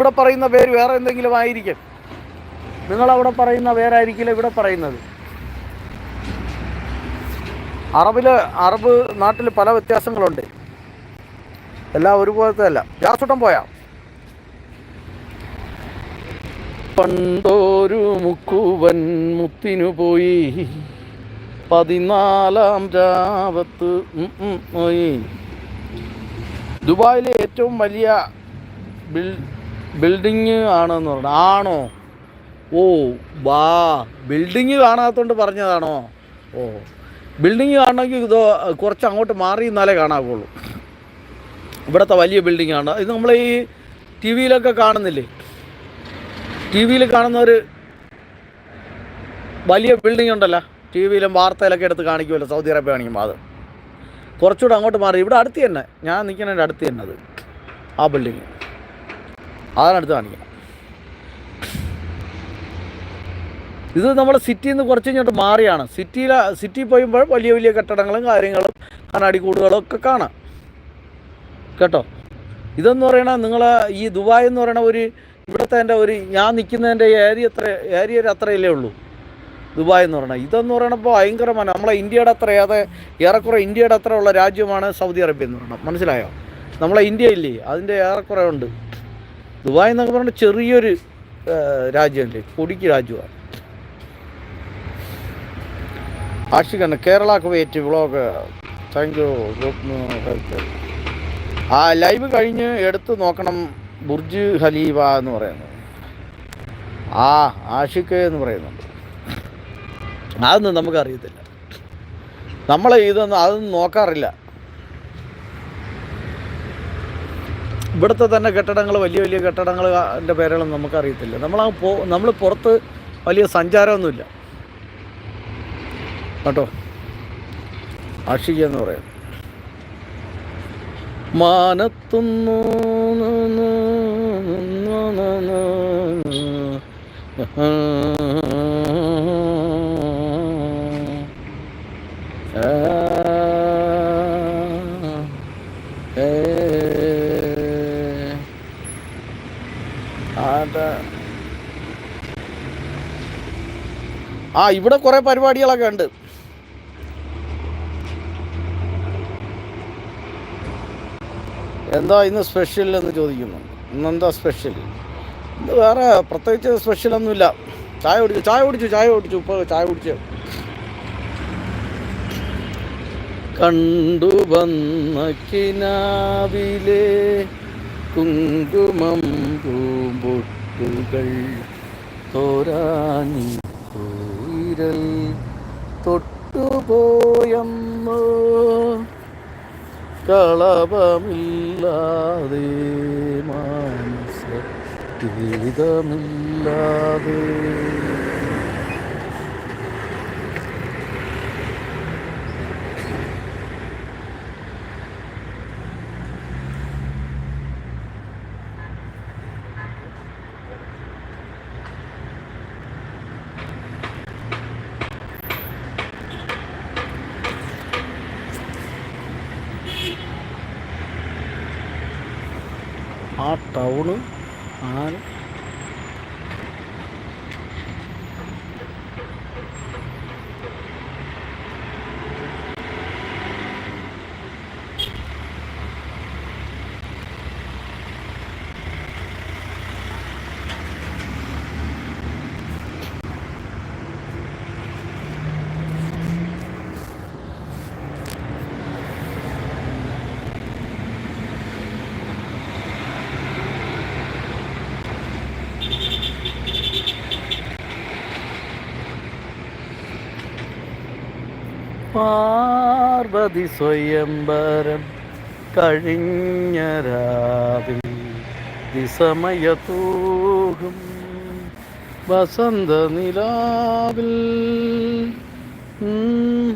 ഇവിടെ പറയുന്ന പേര് വേറെ എന്തെങ്കിലും ആയിരിക്കും. നിങ്ങൾ അവിടെ പറയുന്ന പേരായിരിക്കില്ല ഇവിടെ പറയുന്നത്. അറബിൽ അറബ് നാട്ടിൽ പല വ്യത്യാസങ്ങളുണ്ട്. എല്ലാം ഒരുപോലത്തെ അല്ല. ജാസുട്ടം പോയാ. പണ്ടോരു മുക്കുവൻ മുത്തിനു പോയി. പതിനാലാം രാവത്ത് ദുബായിലെ ഏറ്റവും വലിയ ബിൽ ബിൽഡിങ് ആണെന്ന് പറഞ്ഞു. ആണോ? ഓ വാ. ബിൽഡിങ് കാണാത്തോണ്ട് പറഞ്ഞതാണോ? ഓ. ബിൽഡിങ് കാണണമെങ്കിൽ ഇതോ കുറച്ച് അങ്ങോട്ട് മാറി നിന്നാലേ കാണാവുള്ളൂ. ഇവിടുത്തെ വലിയ ബിൽഡിംഗ് ആണ്. ഇത് നമ്മൾ ഈ ടി വിയിലൊക്കെ കാണുന്നില്ലേ? ടി വിയിൽ കാണുന്ന ഒരു വലിയ ബിൽഡിംഗ് ഉണ്ടല്ലോ. ടി വിയിലും വാർത്തയിലൊക്കെ എടുത്ത് കാണിക്കുമല്ലോ സൗദി അറേബ്യ കാണിക്കുമ്പോൾ അത്. കുറച്ചുകൂടെ അങ്ങോട്ട് മാറി. ഇവിടെ അടുത്ത് തന്നെ. ഞാൻ നിൽക്കുന്നതിന്റെ അടുത്ത് തന്നെ അത്. ആ ബിൽഡിങ്. അതാണ് അടുത്ത് കാണിക്കുന്നത്. ഇത് നമ്മുടെ സിറ്റിയിൽ നിന്ന് കുറച്ച് ഇങ്ങോട്ട് മാറിയാണ്. സിറ്റിയിൽ സിറ്റി പോയുമ്പോൾ വലിയ വലിയ കെട്ടിടങ്ങളും കാര്യങ്ങളും കണ്ണാടിക്കൂടുകളും ഒക്കെ കാണാം. കേട്ടോ? ഇതെന്ന് പറയണ നിങ്ങൾ ഈ ദുബായ് എന്ന് പറയണ ഒരു ഇവിടുത്തെ എന്റെ ഒരു ഞാൻ നിൽക്കുന്നതിന്റെ ഏരിയ എത്ര ഏരിയ ഒരു അത്രയല്ലേ ഉള്ളൂ. ദുബായ് എന്ന് പറയണത് ഇതെന്ന് പറയണപ്പോൾ ഭയങ്കരമാണ് നമ്മളെ ഇന്ത്യയുടെ അത്ര അതെ ഏറെക്കുറെ ഇന്ത്യയുടെ അത്ര ഉള്ള രാജ്യമാണ് സൗദി അറേബ്യ എന്ന് പറയണം മനസ്സിലായോ? നമ്മളെ ഇന്ത്യ ഇല്ലേ? അതിന്റെ ഏറെക്കുറെ ഉണ്ട്. ദുബായ് എന്നൊക്കെ പറഞ്ഞാൽ ചെറിയൊരു രാജ്യമല്ലേ പൊടിക്ക് രാജ്യമാണ്. ആഷിഖാണ് Kerala Kuwait vlog thank you ആ ലൈവ് കഴിഞ്ഞ് എടുത്ത് നോക്കണം ബുർജ് ഖലീഫ എന്ന് പറയുന്നത്. ആ ആഷിഖ് എന്ന് പറയുന്നുണ്ട്. അതൊന്നും നമുക്കറിയത്തില്ല. നമ്മൾ ഇതൊന്നും അതൊന്നും നോക്കാറില്ല. ഇവിടുത്തെ തന്നെ കെട്ടിടങ്ങൾ വലിയ വലിയ കെട്ടിടങ്ങൾ എന്റെ പേരുകളൊന്നും നമുക്കറിയത്തില്ല. നമ്മൾ ആ പോ നമ്മൾ പുറത്ത് വലിയ സഞ്ചാരമൊന്നുമില്ല. കേട്ടോ? ആഷിക എന്ന് പറയാം. മാനത്തുന്നു ആ ഇവിടെ കുറേ പരിപാടികളൊക്കെ ഉണ്ട്. എന്താ ഇന്ന് സ്പെഷ്യൽ എന്ന് ചോദിക്കുന്നു? ഇന്നെന്താ സ്പെഷ്യൽ ഇന്ന് വേറെ പ്രത്യേകിച്ച് സ്പെഷ്യലൊന്നുമില്ല ചായ കുടിച്ചു? ചായ കുടിച്ചു? ചായ കുടിച്ചു? ഇപ്പോൾ ചായ കുടിച്ചു? കണ്ടു വന്ന കിനാവിലെ കുങ്കുമം പൂമ്പൊട്ടുകൾ തോരാനി കോയിരൽ തൊട്ടുപോയമ്മോ. കളവമില്ലാതെ മാനസ ഗീതമില്ലാതെ ആ ടൗണ് ആ പാർവതി സ്വയംവരം കഴിഞ്ഞ രാവിൽ വിസമയത്തൂകും വസന്ത നിലാവിൽ ഉം.